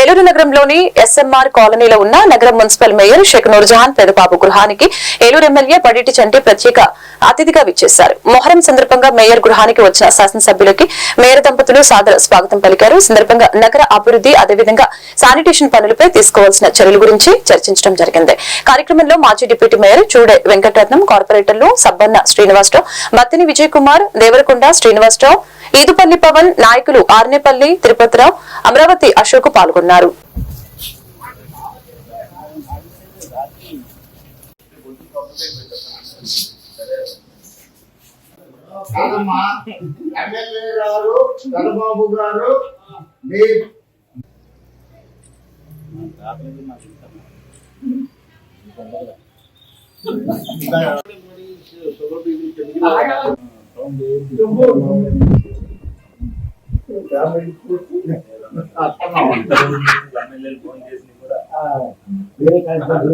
ఏలూరు నగరంలోని ఎస్ఎంఆర్ కాలనీలో ఉన్న నగరం మున్సిపల్ మేయర్ షేక్ నూర్జహాన్ పెదబాబు గృహానికి ఏలూరు ఎమ్మెల్యే బడిటి చంటి ప్రత్యేక అతిథిగా విచ్చేశారు. మొహరం సందర్భంగా మేయర్ గృహానికి వచ్చిన శాసనసభ్యులకి మేయర్ దంపతులు సాదర స్వాగతం పలికారు. సందర్భంగా నగర అభివృద్ధి అదేవిధంగా శానిటేషన్ పనులపై తీసుకోవాల్సిన చర్యల గురించి చర్చించడం జరిగింది. కార్యక్రమంలో మాజీ డిప్యూటీ మేయర్ చూడే వెంకటరత్నం కార్పొరేటర్లు సబ్బన్న శ్రీనివాసరావు బత్తిని విజయ్ కుమార్ దేవరకొండ శ్రీనివాసరావు ఈదుపల్లి పవన్ నాయకులు ఆర్నేపల్లి తిరుపతిరావు అమరావతి అశోక్ పాల్గొన్నారు. గారు వేరే కార్యక్రమాలు